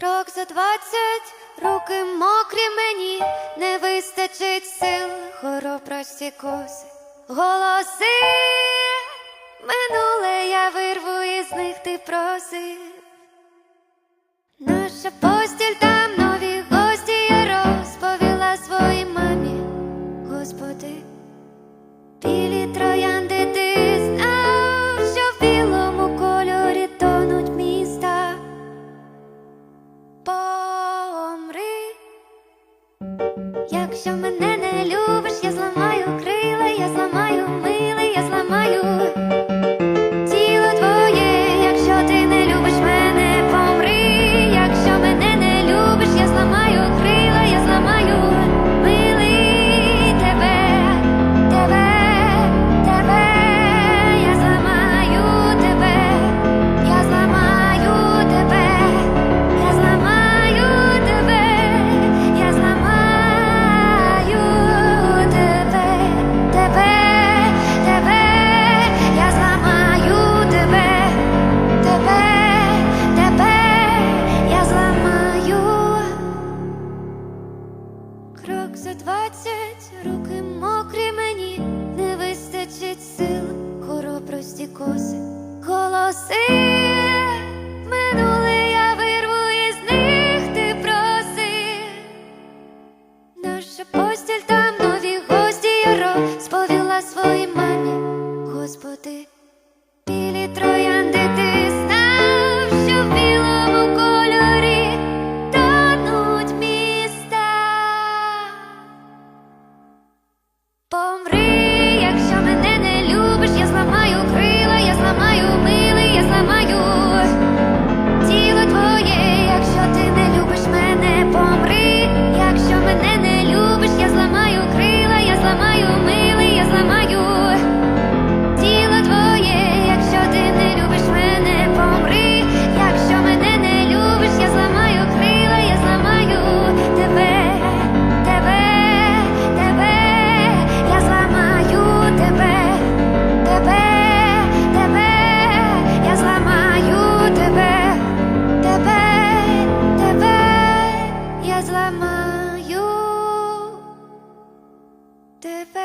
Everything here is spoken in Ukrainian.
Крок за двадцять, руки мокрі мені, не вистачить сил, хоропрості коси, голоси минуле я вирву із них ти проси, наша постіль та. 什么难 крок за двадцять, руки мокрі мені, не вистачить сил, хоробрості коси, колоси, минуле я вирву із них ти проси, наша постіль там нові гості яро сповіла своїм. Develop